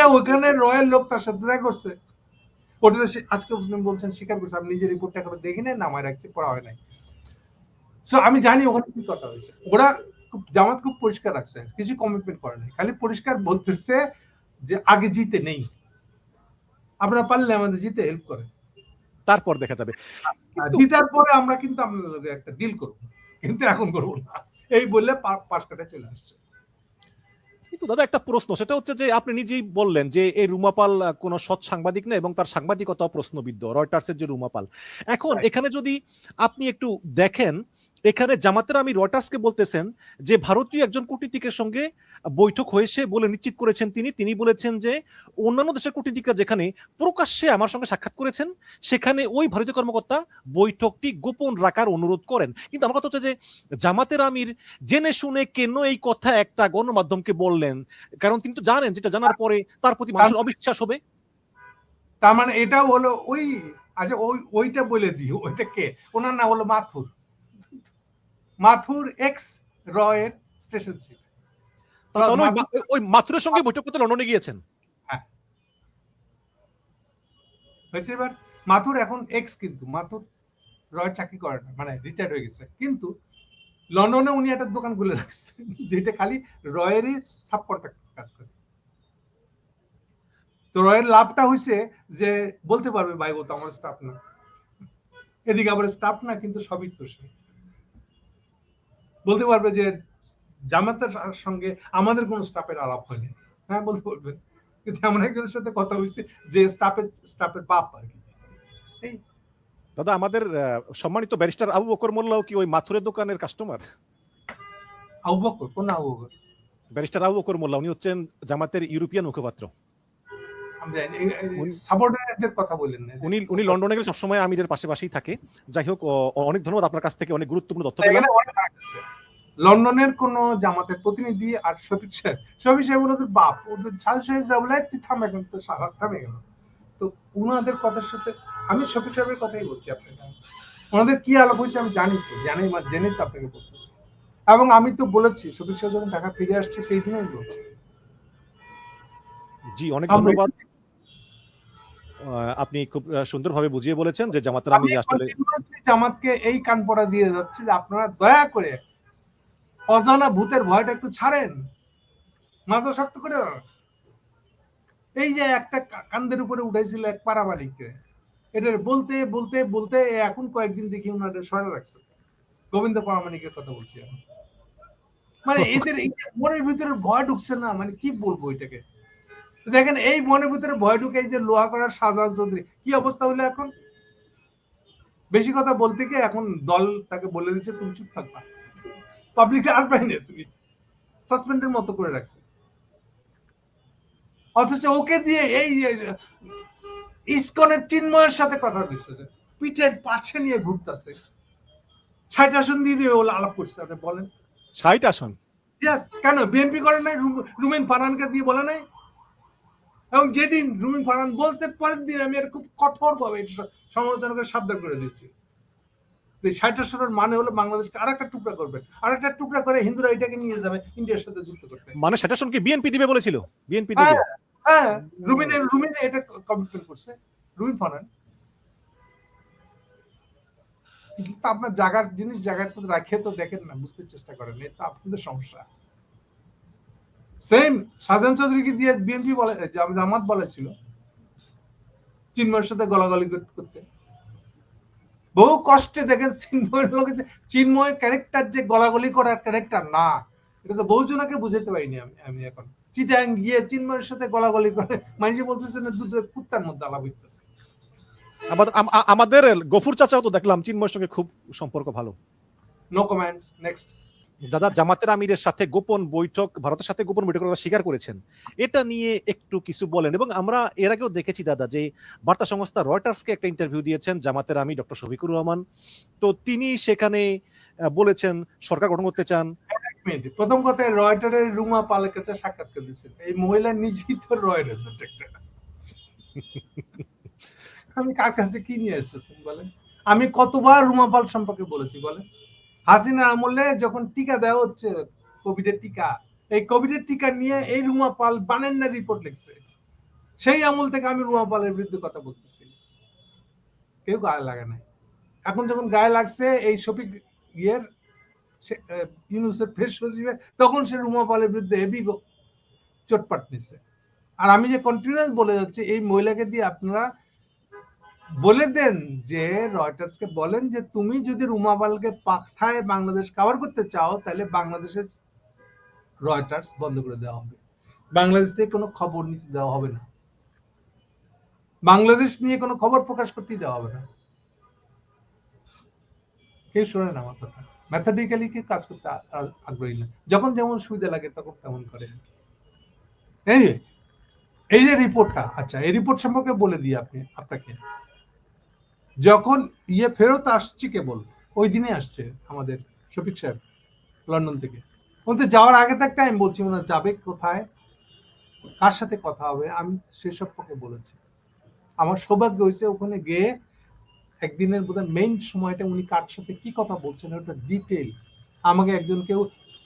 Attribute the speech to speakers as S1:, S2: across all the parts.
S1: গিয়ে ওখানে রয়্যাল লোক তার সাথে দেখা করছে। আজকে বলছেন স্বীকার করছে। আমি নিজের রিপোর্টটা এখনও দেখি নাই নামায় রাখছি পড়া হয় নাই। সো আমি জানি ওখানে কি কথা হয়েছে। ওরা খুব জামাত খুব পরিষ্কার রাখছে কিছু কমিটমেন্ট করে নাই। খালি পরিষ্কার বলতেছে যে আগে জিতে নেই। আপনারা পারলে আমাদের জিতে হেল্প করেন।
S2: তারপর দেখা যাবে।
S1: জিতার পরে আমরা কিন্তু আপনাদের একটা ডিল করব। কিন্তু এখন করব না। এই বললে পাশ কাটা চলে আসছে।
S2: কিন্তু দাদা একটা প্রশ্ন সেটা হচ্ছে যে আপনি নিজেই বললেন যে এই রুমাপাল কোন সৎ সাংবাদিক না এবং তার সাংবাদিকতা প্রশ্নবিদ্ধ রয়টার্সের যে রুমাপাল। এখন এখানে যদি আপনি একটু দেখেন এখানে জামাতের আমি রয়টার্সকে বলতেছেন যে ভারতীয় একজন কূটনীতিকের সঙ্গে বৈঠক হয়েছে বলে নিশ্চিত করেছেন তিনি। তিনি বলেছেন যে অন্যান্য দেশের কূটনীতিকরা যেখানে প্রকাশ্যে আমার সঙ্গে সাক্ষাৎ করেছেন সেখানে ওই ভারতীয় কর্মকর্তা বৈঠকটি গোপন রাখার অনুরোধ করেন। কিন্তু আমার কথা হচ্ছে যে জামাতের আমির জেনে শুনে কেন এই কথা একটা গণমাধ্যমকে বললেন? কারণ তিনি তো জানেন যেটা জানার পরে তার প্রতি মানুষের অবিশ্বাস হবে।
S1: তার মানে এটাও হলো ওই আচ্ছা ওই ওইটা বলে দিই ওইটা কে? ওনার নাম হলো মাথুর। মাথুর এক্স রয়ের স্টেশন চিফ
S2: ওই মাথুরের সঙ্গে বৈঠক করতে লন্ডনে গিয়েছেন।
S1: হয়েছে এবার মাথুর এখন এক্স কিন্তু মাথুর রয় চাকরি করে না মানে রিটায়ার্ড হয়ে গেছে। কিন্তু লন্ডনে উনি একটা দোকান খুলে রাখছে যেটা খালি রয়েরই সাব কন্ট্রাক্ট কাজ করে। তো রয়ের লাভটা হয়েছে যে বলতে পারবে ভাই ও তো আমার স্টাফ না। এদিকে আবার স্টাফ না কিন্তু সবই তো সে। বলতে পারবে যে জামাতের সঙ্গে আমাদের কোনো স্টাফের আলাপ হয়নি। হ্যাঁ বলতে পারবেন। কিন্তু এমন একজনের সাথে কথা হয়েছে যে স্টাফের স্টাফের বাপ আর কি। এই
S2: দাদা আমাদের সম্মানিত ব্যারিস্টার আবু বকর মোল্লাও কি ওই মাথুরের দোকানের কাস্টমার
S1: আবু বকর? কোন আবু বকর?
S2: ব্যারিস্টার আবু বকর মোল্লা উনি হচ্ছেন জামাতের ইউরোপিয়ান মুখপাত্র।
S1: জানি কথা না
S2: উনি উনি লন্ডনে গেলে সবসময় আমিরের পাশেই থাকে। যাই হোক অনেক ধন্যবাদ আপনার কাছ থেকে অনেক গুরুত্বপূর্ণ তথ্য পেলাম।
S1: লন্ডনের কোন জামাতের প্রতিনিধি আর শফিক সাহেব শফিক সাহেব ওদের বাপ ওদের সাজু সাহেব যা বলে তুই থাম তো সারা- থামে গেল। তো উনাদের কথার সাথে আমি শফিক সাহেবের কথাই বলছি আপনাকে। ওনাদের কি আলাপ হয়েছে আমি জানি তো জানি জেনেই তো আপনাকে বলতেছি। এবং আমি তো বলেছি শফিক সাহেব যখন ঢাকা ফিরে আসছে সেই দিনই বলছি।
S2: জি অনেক ধন্যবাদ। আপনি খুব সুন্দরভাবে বুঝিয়ে বলেছেন যে জামাতের
S1: আমি
S2: আসলে
S1: জামাতকে এই কান পড়া দিয়ে যাচ্ছে যে আপনারা দয়া করে অজানা ভূতের ভয়টা একটু ছাড়েন। মাথা শক্ত করে এই যে একটা কান্দের উপরে উঠাইছিল এক পাড়া মালিককে এটার বলতে বলতে বলতে এখন কয়েকদিন দেখি ওনাদের সরে রাখছে। গোবিন্দ পারামানিকের কথা বলছি মানে এদের এই মনের ভিতরে ভয় ঢুকছে না মানে কি বলব এটাকে? দেখেন এই মনের ভিতরে ভয় ঢুকে এই যে লোহা করার শাহজাহান চৌধুরী কি অবস্থা হলো এখন? বেশি কথা বলতে গিয়ে এখন দল তাকে বলে দিচ্ছে তুমি চুপ থাকবা। পাবলিক আর পাই না তুমি। সাসপেন্ডের মতো করে রাখছে। অথচ ওকে দিয়ে এই ইসকনের চিন্ময়ের সাথে কথা যে পিঠের পাশে নিয়ে ঘুরতেছে। ষাট আসন দিয়ে দিয়ে ওলা আলাপ করছে আপনি বলেন।
S2: ষাট আসন?
S1: কেন? বিএনপি করে নাই রুমেন রুমিন ফারহানকে দিয়ে বলে নাই? এবং যেদিন রুমিন ফারহান বলছে পরের দিন আমি এটা খুব কঠোর ভাবে সমালোচনা করে সাবধান করে দিচ্ছি মানে হলো বাংলাদেশকে টুকরা একটা টুকরা করে হিন্দুরা এটাকে নিয়ে যাবে ইন্ডিয়ার সাথে যুক্ত করতে।
S2: মানে বিএনপি দিবে বলেছিল? বিএনপি দিবে।
S1: হ্যাঁ হ্যাঁ রুমিনে রুমিনে এটা কমিটমেন্ট করছে। রুমিন ফারহান। কিন্তু আপনার জায়গার জিনিস জায়গায় তো রাখে তো দেখেন না বুঝতে চেষ্টা করেন তো আপনাদের সমস্যা। সেম শাহজাহান চৌধুরীকে দিয়ে বিএনপি বলে জামাত বলেছিল চিন্ময়ের সাথে গলাগলি করতে। বহু কষ্টে দেখেন চিন্ময়ের লোকে যে চিন্ময় ক্যারেক্টার যে গলাগলি করার ক্যারেক্টার না এটা তো বহুজনকে বুঝাতে পারিনি আমি আমি এখন। চিটাং গিয়ে চিন্ময়ের সাথে গলাগলি করে মানুষ বলতেছে না দুটো কুত্তার মধ্যে আলাপ হইতেছে।
S2: আমাদের আমাদের গফুর চাচাও তো দেখলাম চিন্ময়ের সঙ্গে খুব সম্পর্ক ভালো।
S1: নো কমেন্টস নেক্সট
S2: দাদা জামাতের আমিরের সাথে গোপন বৈঠক, ভারতের সাথে গোপন বৈঠক কথা স্বীকার করেছেন। এটা নিয়ে একটু কিছু বলেন এবং আমরা এর আগেও দেখেছি দাদা যে বার্তা সংস্থা রয়টার্সকে একটা ইন্টারভিউ দিয়েছেন জামাতের আমি ডক্টর শফিকুর রহমান। তো তিনি সেখানে বলেছেন, সরকার গঠন করতে চান।
S1: প্রথম কথা, রয়টারের রুমা পালের কাছে সাক্ষাৎকার দিচ্ছেন এই মহিলা নিজেই তো একটা আমি কার কাছে কি নিয়ে আসতেছেন বলেন? আমি কতবার রুমা পাল সম্পর্কে বলেছি, বলেন। হাসিনা আমলে যখন টিকা দেওয়া হচ্ছে, কোভিডের টিকা, এই কোভিডের টিকা নিয়ে এই রুমা পাল বানেন না রিপোর্ট লিখছে। সেই আমল থেকে আমি রুমা পালের বিরুদ্ধে কথা বলতেছি। কেউ গায়ে লাগে নাই। এখন যখন গায়ে লাগছে, এই শফিক ইয়ের ইউনুসের ফ্রেশ সচিবের তখন সে রুমা পালের বিরুদ্ধে হেভি চোটপাট নিছে। আর আমি যে কন্টিনিউয়াস বলে যাচ্ছি, এই মহিলাকে দিয়ে আপনারা বলে দেন যে রয়টার্সকে বলেন যে তুমি যদি রুমাবালকে পাঠায় বাংলাদেশ কভার করতে চাও, তাহলে বাংলাদেশের রয়টার্স বন্ধ করে দেওয়া হবে। বাংলাদেশ থেকে কোনো খবর নিতে দেওয়া হবে না। বাংলাদেশ নিয়ে কোনো খবর প্রকাশ করতে দেওয়া হবে না। কেউ শোনেন আমার কথা। ম্যাথাডিক্যালি কেউ কাজ করতে আগ্রহী না। যখন যেমন সুবিধা লাগে তখন তেমন করে আর এই যে রিপোর্টটা আচ্ছা এই রিপোর্ট সম্পর্কে বলে দিই আপনি, আপনাকে। যখন ইয়ে ফেরত আসছে কেবল, ওই দিনে আসছে আমাদের শফিক সাহেব লন্ডন থেকে। কিন্তু যাওয়ার আগে থাকতে আমি বলছি ওনার যাবে কোথায়? কার সাথে কথা হবে? আমি সে সম্পর্কে বলেছি। আমার সৌভাগ্য হয়েছে ওখানে গিয়ে একদিনের বোধহয় মেইন সময়টা উনি কার সাথে কি কথা বলছেন, ওটা ডিটেল আমাকে একজন কেউ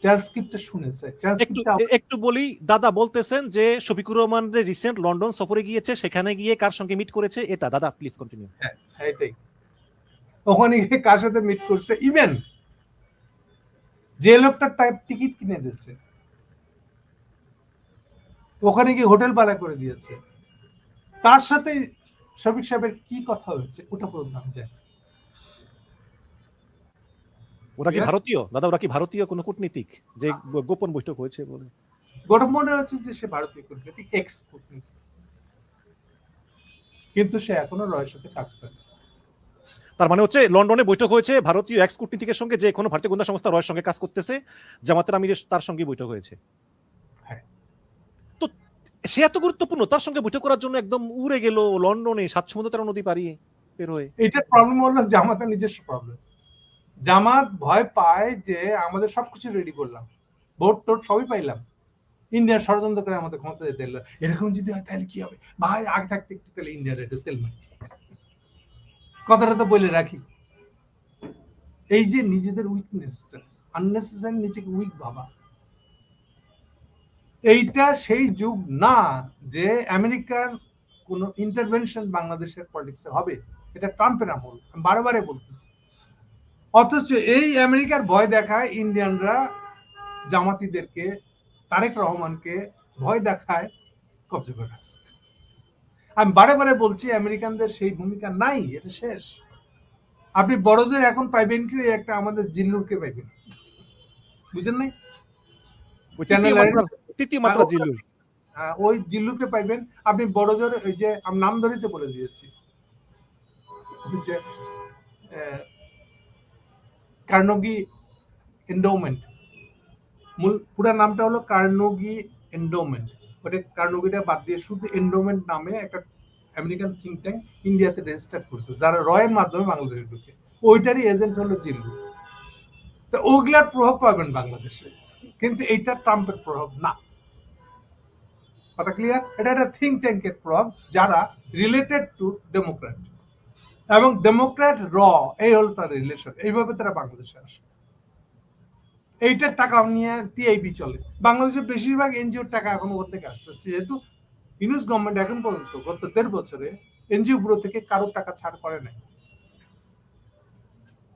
S1: ট্রান্সক্রিপ্টটা শুনেছে
S2: একটু একটু বলি দাদা বলতেছেন যে শফিকুর রহমান রিসেন্ট লন্ডন সফরে গিয়েছে সেখানে গিয়ে কার সঙ্গে মিট করেছে? এটা দাদা প্লিজ কন্টিনিউ
S1: এটাই। ওখানে গিয়ে কার সাথে মিট করছে? ইভেন যে লোকটা টাইপ টিকিট কিনে দিচ্ছে। ওখানে গিয়ে হোটেল ভাড়া করে দিয়েছে। তার সাথে শফিক সাহেবের কি কথা হয়েছে ওটা পর্যন্ত আমি জানি।
S2: ওরা কি ভারতীয়? দাদা ওরা কি ভারতীয় কোনো কূটনীতিক? যে গোপন বৈঠক হয়েছে বলে।
S1: গরম মনে হচ্ছে যে সে ভারতীয় কূটনীতিক এক্স কূটনীতিক কিন্তু সে এখনও রয়ের সাথে কাজ করে
S2: তার মানে হচ্ছে লন্ডনে বৈঠক হয়েছে ভারতীয় এক্স কূটনীতিকের সঙ্গে যে কোনো ভারতীয় গোয়েন্দা সংস্থা রয়ের সঙ্গে কাজ করতেছে জামাতের আমিরের তার সঙ্গে বৈঠক হয়েছে।
S1: হ্যাঁ।
S2: তো সে এত গুরুত্বপূর্ণ তার সঙ্গে বৈঠক করার জন্য একদম উড়ে গেল লন্ডনে সাত সমুদ্র তেরো নদী পারিয়ে। বের হয়ে
S1: এটার প্রবলেম হলো জামাতের নিজস্ব প্রবলেম জামাত ভয় পায় যে আমাদের সবকিছু রেডি করলাম। ভোট টোট সবই পাইলাম। ইন্ডিয়ার ষড়যন্ত্র করে আমাদের ক্ষমতা যেতে এলো। এরকম যদি হয় তাহলে কি হবে? ভাই, আগে থাকতে একটু তাহলে ইন্ডিয়ার একটু তেল কথাটা তো বলে রাখি। এই যে নিজেদের উইকনেসটা আননেসেসারি নিজেকে উইক ভাবা। এইটা সেই যুগ না যে আমেরিকার কোন ইন্টারভেনশন বাংলাদেশের পলিটিক্সে হবে। এটা ট্রাম্পের আমল। আমি বারে বারে বলতেছি। অথচ এই আমেরিকার ভয় দেখায় ইন্ডিয়ানরা জামাতিদেরকে তারেক রহমানকে ভয় দেখায় কবজা করে রাখছে। আমি বারে বারে বলছি আমেরিকানদের সেই ভূমিকা নাই এটা শেষ। আপনি বড়জোর এখন পাইবেন কি একটা আমাদের জিল্লুরকে পাইবেন? বুঝেন নাই?
S2: ওই
S1: হ্যাঁ, আহ, ওই জিল্লুকে পাইবেন। আপনি বড় জোর ওই যে আমি নাম ধরিতে বলে দিয়েছি। যে কার্নগি এন্ডোমেন্ট মূল, পুরো নামটা হলো কার্নগি এন্ডোমেন্ট ওটা কার্নগিটা বাদ দিয়ে শুধু এন্ডোমেন্ট নামে একটা আমেরিকান থিঙ্ক ট্যাঙ্ক ইন্ডিয়াতে রেজিস্টার করছে, যারা রয়ের মাধ্যমে বাংলাদেশে ঢুকে। ওইটারই এজেন্ট হলো জিল্লু তো ওগুলার প্রভাব পাবেন বাংলাদেশে, কিন্তু এইটা ট্রাম্পের প্রভাব না। কথা ক্লিয়ার এটা একটা থিঙ্ক ট্যাঙ্কের প্রভাব, যারা রিলেটেড টু ডেমোক্র্যাট এবং ডেমোক্র্যাট র এই হলো তার রিলেশন এইভাবে তারা বাংলাদেশে আসে। এইটার টাকা নিয়ে টিআইবি চলে। বাংলাদেশের বেশিরভাগ এনজিওর টাকা এখন ওখান থেকে আসতেছে যেহেতু ইউনুস গভর্নমেন্ট এখন পর্যন্ত গত দেড় বছরে এনজিও ব্যুরো থেকে কারোর টাকা ছাড় করে নাই।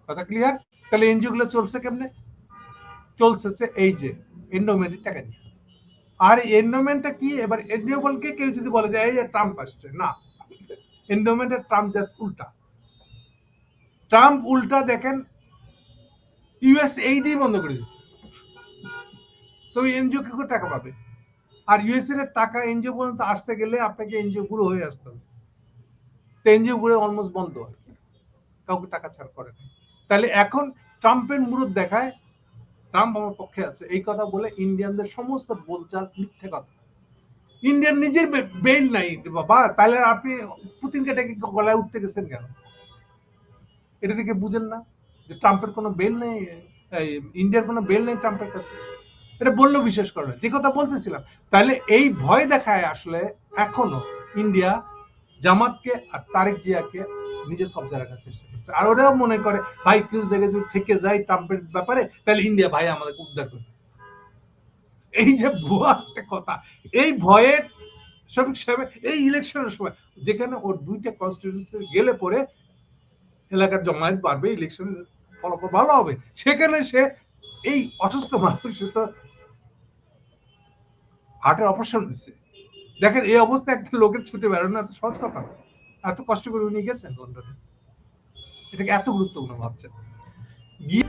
S1: কথা ক্লিয়ার তাহলে এনজিও গুলো চলছে কেমনে? চলছে এই যে এন্ডোমেন্টের টাকা নিয়ে। আর এন্ডোমেন্টটা কি? এবার এন্ডোমেন্টকে কেউ যদি বলে যে, এই যে ট্রাম্প আসছে। না। এন্ডোমেন্টের ট্রাম্প জাস্ট উল্টা। ট্রাম্প উল্টা দেখেন ইউএস এইডি বন্ধ করে দিচ্ছে। তো এনজিও কি করে টাকা পাবে? আর ইউএস এর টাকা এনজিও পর্যন্ত আসতে গেলে আপনাকে এনজিও গুঁড়ো হয়ে আসতে হবে। তো এনজিও গুঁড়ো অলমোস্ট বন্ধ আর কি। কাউকে টাকা ছাড় করে তাহলে এখন ট্রাম্পের মুরুদ দেখায়, ট্রাম্প আমার পক্ষে আছে। এই কথা বলে ইন্ডিয়ানদের সমস্ত বোলচাল মিথ্যে কথা। ইন্ডিয়ান নিজের বেল নাই, বাবা। তাহলে আপনি পুতিনকে ডেকে গলায় উঠতে গেছেন কেন? এটা থেকে বুঝেন না যে ট্রাম্পের কোনো বেল নেই ইন্ডিয়ার কোনো বেল নেই ট্রাম্পের কাছে। এটা বললেও বিশ্বাস করে যে কথা বলতেছিলাম, তাহলে এই ভয় দেখায় আসলে এখনও ইন্ডিয়া জামাতকে আর তারেক জিয়াকে নিজের কবজা রাখার চেষ্টা করছে। আর ওরাও মনে করে, ভাই কিউজ দেখে যদি থেকে যায় ট্রাম্পের ব্যাপারে, তাহলে ইন্ডিয়া ভাই আমাদেরকে উদ্ধার করবে। এই যে ভুয়া একটা কথা, এই ভয়ের শফিক সাহেব এই ইলেকশনের সময়, যেখানে ওর দুইটা কনস্টিটিউন্সি গেলে পরে এলাকার জমায়েত বাড়বে ইলেকশন ফলাফল ভালো হবে। সেখানে সে এই অসুস্থ মানুষ তো হার্টের অপারেশন হয়েছে। দেখেন, এই অবস্থা একটা লোকের ছুটে বেরোনো এত সহজ কথা না। এত কষ্ট করে উনি গেছেন লন্ডনে। এটাকে এত গুরুত্বপূর্ণ ভাবছেন। গিয়ে